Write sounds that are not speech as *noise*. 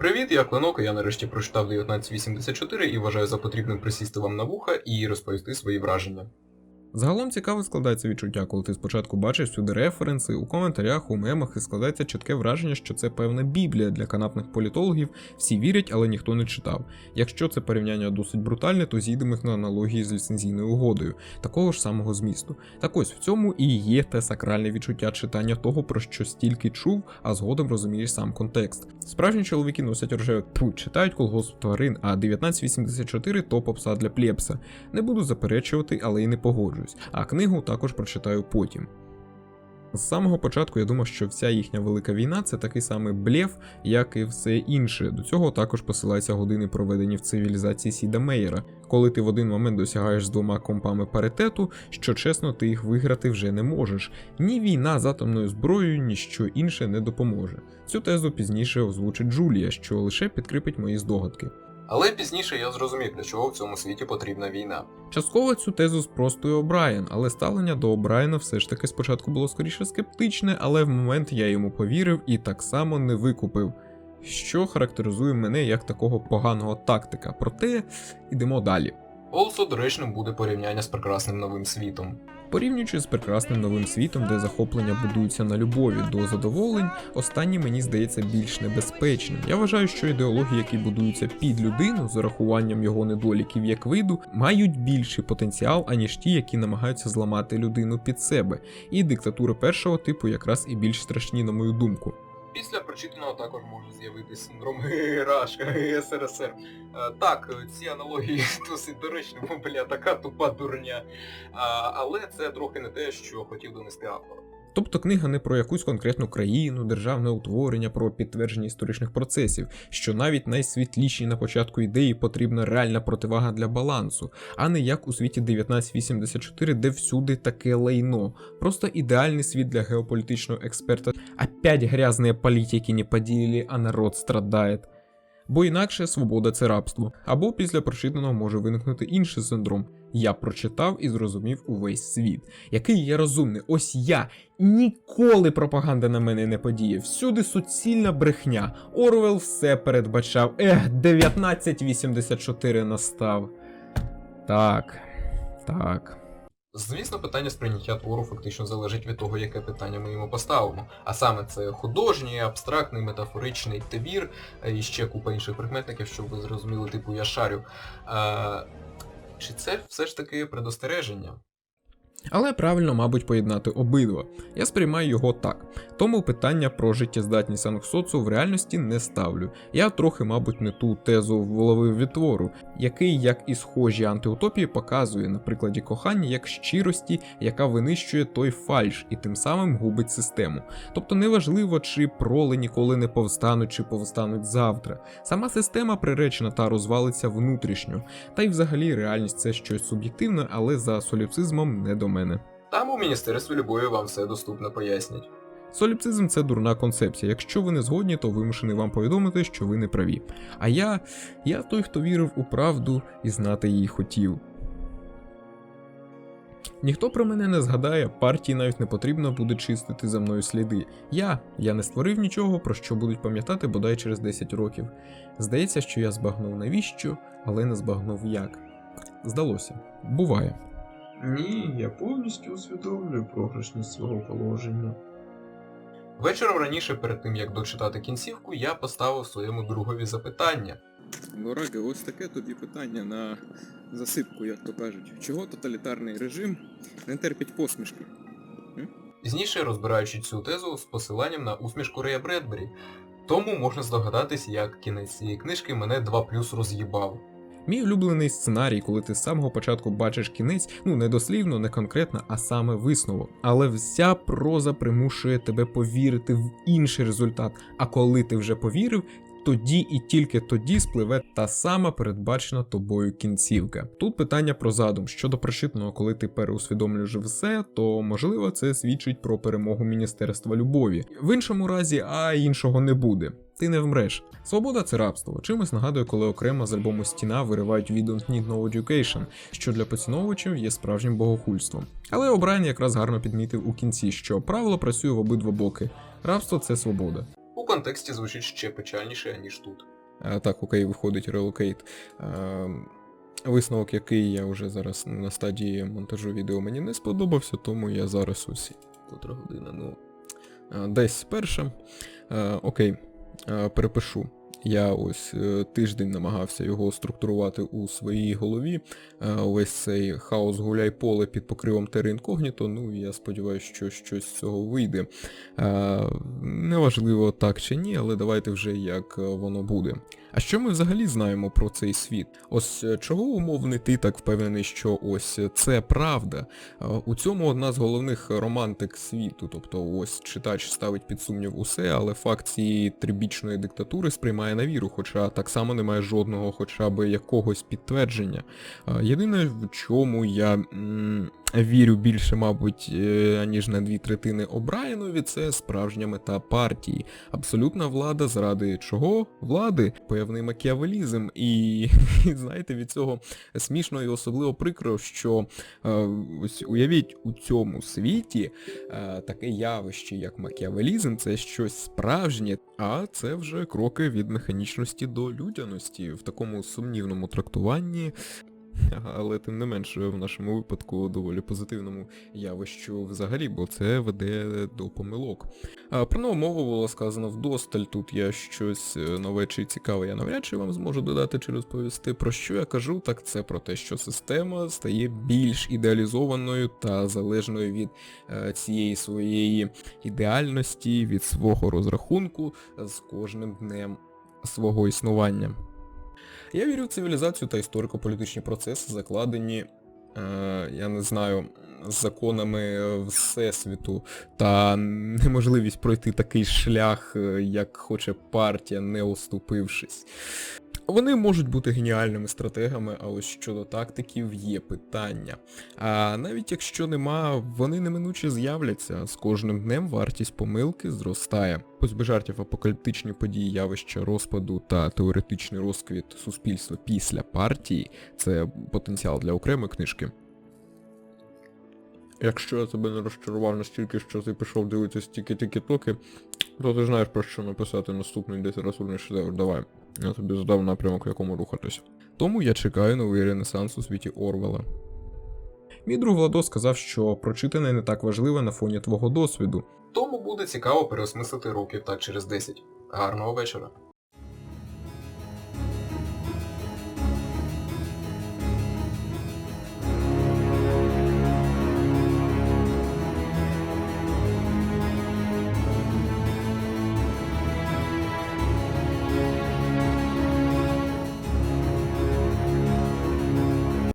Привіт, я Клинок, і я нарешті прочитав 1984 і вважаю за потрібним присісти вам на вуха і розповісти свої враження. Загалом цікаво складається відчуття, коли ти спочатку бачиш всюди референси, у коментарях, у мемах і складається чітке враження, що це певна біблія для канапних політологів, всі вірять, але ніхто не читав. Якщо це порівняння досить брутальне, то зійдемо на аналогії з ліцензійною угодою, такого ж самого змісту. Так ось в цьому і є те сакральне відчуття читання того, про що стільки чув, а згодом розумієш сам контекст. Справжні чоловіки носять рожеве тьфу, читають колгосп тварин, а 1984 то попса для плебса. Не буду заперечувати, але й не погоджуюсь. А книгу також прочитаю потім. З самого початку я думав, що вся їхня велика війна це такий самий блєф, як і все інше. До цього також посилаються години, проведені в цивілізації Сіда Мейера, коли ти в один момент досягаєш з двома компами паритету, що чесно, ти їх виграти вже не можеш. Ні війна з атомною зброєю, ні що інше не допоможе. Цю тезу пізніше озвучить Джулія, що лише підкріпить мої здогадки. Але пізніше я зрозумів, для чого в цьому світі потрібна війна. Частково цю тезу спростує О'Брайен, але ставлення до О'Брайена все ж таки спочатку було скоріше скептичне, але в момент я йому повірив і так само не викупив, що характеризує мене як такого поганого тактика. Проте йдемо далі. Also доречним буде порівняння з прекрасним новим світом. Порівнюючи з прекрасним новим світом, де захоплення будуються на любові до задоволень, останнє мені здається більш небезпечним. Я вважаю, що ідеології, які будуються під людину з урахуванням його недоліків як виду, мають більший потенціал, аніж ті, які намагаються зламати людину під себе. І диктатури першого типу якраз і більш страшні, на мою думку. Після прочитаного також може з'явитися синдром *laughs* Раш *laughs* СРСР. Е, Так, ці аналогії *laughs* досить доречні, бо бля, така тупа дурня. Але це трохи не те, що хотів донести автор. Тобто книга не про якусь конкретну країну, державне утворення, про підтвердження історичних процесів, що навіть найсвітлішій на початку ідеї потрібна реальна противага для балансу, а не як у світі 1984, де всюди таке лайно. Просто ідеальний світ для геополітичного експерта. Опять грязні політики не поділили, а народ страдає. Бо інакше свобода це рабство. Або після прочитаного може виникнути інший синдром. Я прочитав і зрозумів увесь світ. Який я розумний, ось я ніколи пропаганда на мене не подіє. Всюди суцільна брехня. Орвел все передбачав. Ех, 1984 настав. Так, так. Звісно, питання сприйняття твору фактично залежить від того, яке питання ми йому поставимо. А саме це художній, абстрактний, метафоричний твір е, і ще купа інших прикметників, щоб ви зрозуміли, типу я шарю. А, чи це все ж таки предостереження? Але правильно, мабуть, поєднати обидва. Я сприймаю його так. Тому питання про життєздатність Ангсоцу в реальності не ставлю. Я трохи, мабуть, не ту тезу вловив від твору, який, як і схожі антиутопії, показує на прикладі кохання як щирості, яка винищує той фальш і тим самим губить систему. Тобто неважливо, чи проли ніколи не повстануть, чи повстануть завтра. Сама система приречена та розвалиться внутрішньо. Та й взагалі реальність це щось суб'єктивне, але за соліпсизмом не до мене. Там у Міністерстві любові вам все доступно пояснять. Соліпсизм це дурна концепція. Якщо ви не згодні, то вимушений вам повідомити, що ви не праві. А я. я той, хто вірив у правду і знати її хотів. Ніхто про мене не згадає, партії навіть не потрібно буде чистити за мною сліди. Я, я не створив нічого, про що будуть пам'ятати бодай через 10 років. Здається, що я збагнув навіщо, але не збагнув як. Здалося, буває. Ні, я повністю усвідомлюю програшність свого положення. Вечором раніше, перед тим як дочитати кінцівку, я поставив своєму другові запитання. Вораги, ось таке тобі питання на засипку, як то кажуть. Чого тоталітарний режим не терпить посмішки? Пізніше розбираючи цю тезу з посиланням на усмішку Рея Бредбері. Тому можна здогадатись, як кінець цієї книжки мене 2 плюс роз'їбав. Мій улюблений сценарій, коли ти з самого початку бачиш кінець, ну не дослівно, не конкретно, а саме висновок. Але вся проза примушує тебе повірити в інший результат. А коли ти вже повірив, тоді і тільки тоді спливе та сама передбачена тобою кінцівка. Тут питання про задум щодо прочитаного, коли ти переусвідомлюєш все, то можливо це свідчить про перемогу Міністерства любові. В іншому разі, а іншого не буде. Ти не вмреш. Свобода це рабство. Чимось нагадує, коли окремо з альбому Стіна виривають We Don't Need No Education, що для поціновувачів є справжнім богохульством. Але Обрайан якраз гарно підмітив у кінці, що правило працює в обидва боки. Рабство це свобода. У контексті звучить ще печальніше, ніж тут. Так, окей, виходить. Е, Висновок, який я вже зараз на стадії монтажу відео мені не сподобався, тому я зараз усі. котра година, ну десь перша. Окей, перепишу. Я ось е, тиждень намагався його структурувати у своїй голові. Ось Увесь цей хаос гуляй поле під покривом Terra інкогніто, ну і я сподіваюся, що щось з цього вийде. Е, Неважливо так чи ні, але давайте вже як е, воно буде. А що ми взагалі знаємо про цей світ? Ось е, чого умовний ти так впевнений, що ось е, це правда? Е, У цьому одна з головних романтик світу, тобто ось читач ставить під сумнів усе, але факт цієї трибічної диктатури сприймає на віру, хоча так само немає жодного хоча б якогось підтвердження. Єдине, в чому я вірю більше, мабуть, ніж на дві третини Обрайанові, це справжня мета партії. Абсолютна влада заради чого? Влади, певний макіавелізм. *laughs* І знаєте, від цього смішно і особливо прикро, що е, ось уявіть у цьому світі е, таке явище, як макіавелізм, це щось справжнє, а це вже кроки від механічності до людяності в такому сумнівному трактуванні. Але тим не менше в нашому випадку доволі позитивному явищу взагалі, бо це веде до помилок. Про нову мову було сказано вдосталь, тут я щось е, нове чи цікаве я навряд чи вам зможу додати чи розповісти. Про що я кажу, так це про те, що система стає більш ідеалізованою та залежною від е, цієї своєї ідеальності, від свого розрахунку з кожним днем свого існування. Я вірю в цивілізацію та історико-політичні процеси, закладені, е, я не знаю, законами Всесвіту та неможливість пройти такий шлях, е, як хоче партія, не оступившись. Вони можуть бути геніальними стратегами, а ось щодо тактиків є питання. А навіть якщо нема, вони неминуче з'являться. З кожним днем вартість помилки зростає. Без жартів апокаліптичні події явища розпаду та теоретичний розквіт суспільства після партії це потенціал для окремої книжки. Якщо я тебе не розчарував настільки, що ти пішов дивитися тільки тіки-токи, то ти знаєш про що написати наступний літературний шедевр. Давай. Я тобі задав напрямок, в якому рухатися. Тому я чекаю новий ренесанс у світі Орвела. Мій друг Владо сказав, що прочитане не так важливе на фоні твого досвіду. Тому буде цікаво переосмислити років так через 10. Гарного вечора.